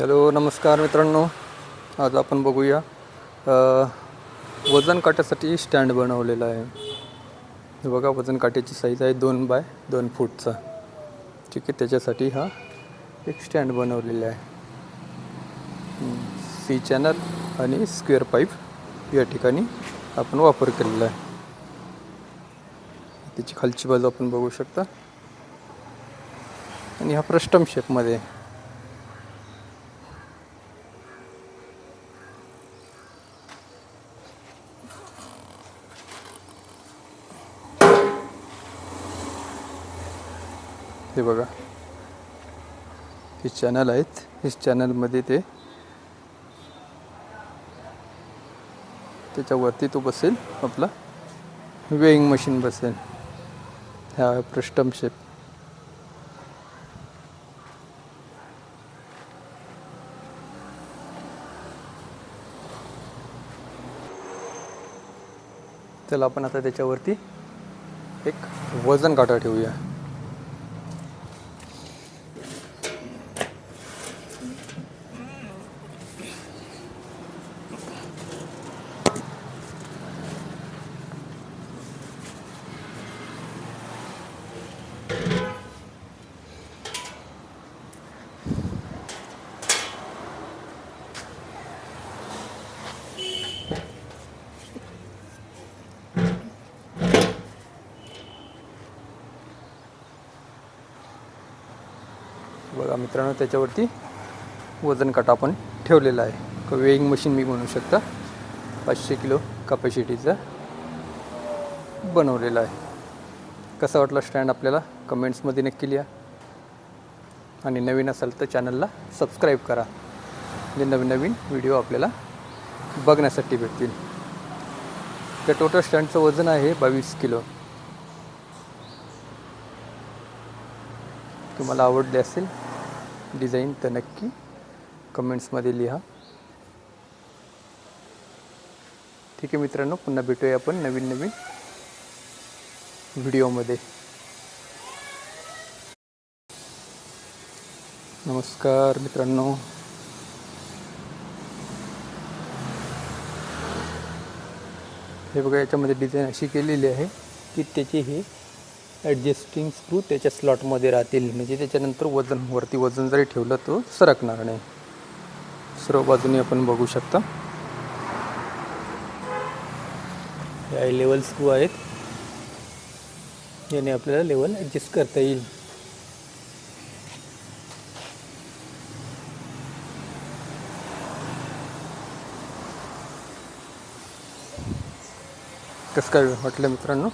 Hello नमस्कार मित्रांनो. आज आपण बघूया वजन काट्यासाठी स्टँड बनवलेला आहे. बघा वजन काट्याची साईज आहे दोन बाय दोन फूटचा. ठीक आहे त्याच्यासाठी हा एक स्टँड बनवलेला आहे. सी चॅनल आणि स्क्वेअर पाईप या ठिकाणी आपण वापर केलेला आहे. त्याची खालची बाजू आपण बघू शकता. आणि हा प्रस्टम शेपमध्ये आहे. हे बघा. हे चॅनल आहेत. हे चॅनलमध्ये ते त्याच्यावरती तो बसेल आपला. वेईंग मशीन बसेल. ह्या प्रस्टम शेप. त्याला आपण आता त्याच्यावरती एक वजन काटा ठेवूया. बघा मित्रांनो त्याच्यावरती वजन काटा आपण ठेवलेला आहे. वेईंग मशीन मी म्हणू शकता. पाचशे किलो कपॅसिटीचा बनवलेला आहे. कसा वाटला स्टँड आपल्याला? कमेंट्समध्ये नक्की लिहा. आणि नवीन असाल तर चॅनलला सबस्क्राईब करा. म्हणजे नवीन नवीन व्हिडिओ आपल्याला बघण्यासाठी भेटतील. त्या टोटल स्टँडचं वजन आहे बावीस किलो. तुम्हाला आवडले असेल डिझाईन तर नक्की कमेंट्समध्ये लिहा. ठीक आहे मित्रांनो पुन्हा भेटूया आपण नवीन नवीन व्हिडिओमध्ये. नमस्कार मित्रांनो. हे बघा याच्यामध्ये डिझाईन अशी केलेली आहे की त्याची हे ॲडजस्टिंग स्क्रू त्याच्या स्लॉटमध्ये राहतील. म्हणजे त्याच्यानंतर वजन वरती वजन जरी ठेवलं तो सरकणार नाही. सर्व बाजूने आपण बघू शकता. या लेवल स्क्रू आहेत. याने आपल्याला लेवल ॲडजस्ट करता येईल. कसं काय वाटलं मित्रांनो?